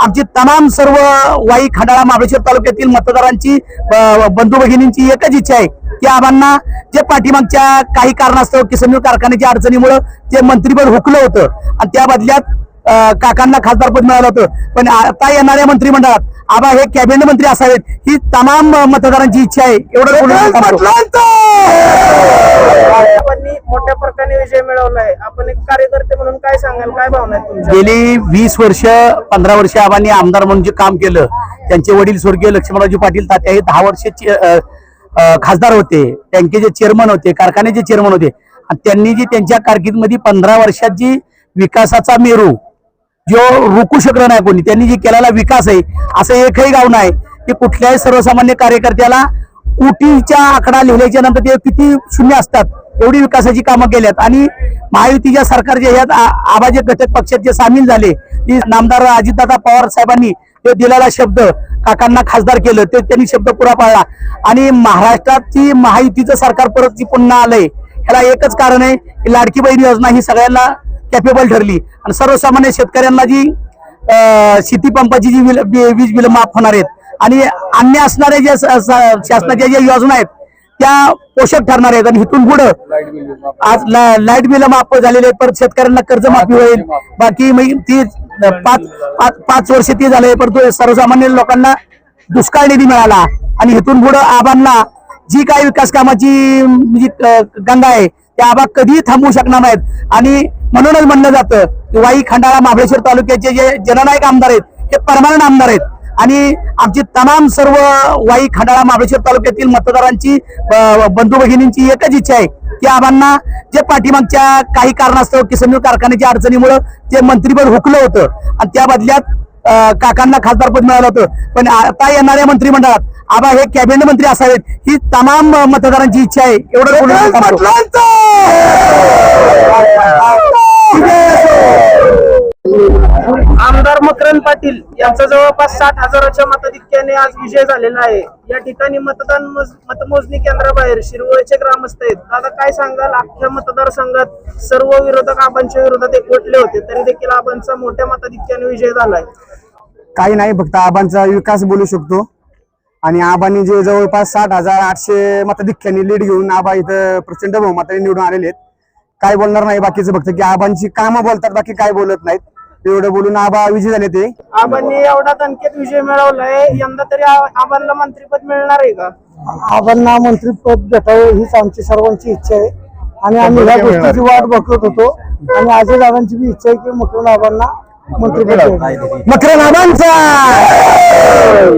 आमची तमाम सर्व वाई खंडाळा महाबळेश्वर तालुक्यातील मतदारांची बंधू भगिनींची एकच इच्छा आहे की आबांना जे पाठीमागच्या काही कारणास्तव किसनूर कारखान्याच्या अडचणीमुळं जे मंत्रिपद हुकलं होतं आणि त्या बदल्यात काकांना खासदारपद मिळालं होतं. पण आता येणाऱ्या मंत्रिमंडळात आबा हे कॅबिनेट मंत्री असावेत ही तमाम मतदारांची इच्छा आहे. एवढं विजय मिळवलाय आपण एक कार्यकर्ते म्हणून काय सांगाल? काय भावना आहेत तुमच्या? गेली वीस वर्ष पंधरा वर्ष आबांनी आमदार म्हणून जे काम केलं त्यांचे वडील स्वर्गीय लक्ष्मणरावजी पाटील तात्या हे दहा वर्ष चे- खासदार होते. बँकेचे चेअरमन होते कारखान्याचे चेअरमन होते. आणि त्यांनी जी त्यांच्या कारकिर्दीमध्ये पंधरा वर्षात जी विकासाचा मेरू जो रोखू शकलं नाही कोणी त्यांनी जी केलेला विकास आहे असं एकही गाव नाही. की कुठल्याही सर्वसामान्य कार्यकर्त्याला कोटीच्या आकडा लिहिल्याच्या नंतर ते किती शून्य असतात? एवढी विकासाची कामं केल्यात. आणि महायुतीच्या सरकारच्या ह्यात आ- आबाजे घटक पक्षात जे सामील झाले ती नामदार अजितदादा पवार साहेबांनी ते दिलेला शब्द काकांना खासदार केलं ते त्यांनी शब्द पुरा पाळला आणि महाराष्ट्राची महायुतीचं सरकार परत जी पुन्हा आलंय. ह्याला एकच कारण आहे की लाडकी बहीण योजना ही सगळ्यांना कॅपेबल ठरली. आणि सर्वसामान्य शेतकऱ्यांना जी शेतीपंपाची शेती पंपाची जी वीज बिल माफ होणार आहेत. आणि अन्य असणाऱ्या ज्या स- शासनाच्या ज्या योजना आहेत त्या पोषक ठरणार आहेत. आणि इथून पुढं आज लाइट बिल माफ झालेले आहेत. परत शेतकऱ्यांना कर्जमाफी होईल. बाकी मग ती पाच पाच पाच वर्ष ती झाले परंतु सर्वसामान्य लोकांना दुष्काळ निधी मिळाला. आणि इथून पुढं आबांना जी काही विकास कामाची जी अ, गंगा आहे त्या आबा कधीही थांबवू शकणार नाहीत. आणि म्हणूनच म्हणलं जातं की वाई खंडाळा महाबळेश्वर तालुक्याचे जे जननायक आमदार आहेत हे परमानंट आमदार आहेत. आणि आमची तमाम सर्व वाई खंडाळा महाबळेश्वर तालुक्यातील मतदारांची बंधू भगिनींची एकच इच्छा आहे की आबांना जे पाठीमागच्या काही कारणास्तव किसनूर कारखान्याच्या अडचणीमुळं जे मंत्रिपद हुकलं होतं आणि त्या बदल्यात काकांना खासदारपद मिळालं होतं. पण आता येणाऱ्या मंत्रिमंडळात आबा हे कॅबिनेट मंत्री असावेत ही तमाम मतदारांची इच्छा आहे. एवढं बोलून थांबतो. आमदार मकरंद पाटील यांचा जवळपास साठ हजाराच्या मताधिक्याने आज विजय झालेला आहे. या ठिकाणी मतदान मतमोजणी केंद्राबाहेर शिरवळचे ग्रामस्थ आहेत. दादा काय सांगाल? अख्ख्या मतदारसंघात सर्व विरोधक आबांच्या विरोधात एकवटले होते. तरी देखील आबांचा मोठ्या मताधिक्याने विजय झालाय. काही नाही फक्त आबांचा विकास बोलू शकतो. आणि आबांनी जे जवळपास साठ हजार आठशे मताधिक्याने लीड घेऊन आबा इथं प्रचंड बहुमताने निवडून आलेले आहेत. काय बोलणार नाही बाकीचं फक्त की आबांची कामं बोलतात बाकी काय बोलत नाहीत. एवढं बोलून आबा विजय झाले ते. आबांनी एवढा दणकेत विजय मिळवलाय यंदा तरी आ- आबांना मंत्रीपद मिळणार आहे का? आबांना मंत्रीपद भेटावं हीच आमची सर्वांची इच्छा आहे. आणि आम्ही ह्या गोष्टीची वाट बघत होतो. आणि अजय दादांची बी इच्छा आहे की मकरून आबांना मंत्रीपद. मकरन आबांचा!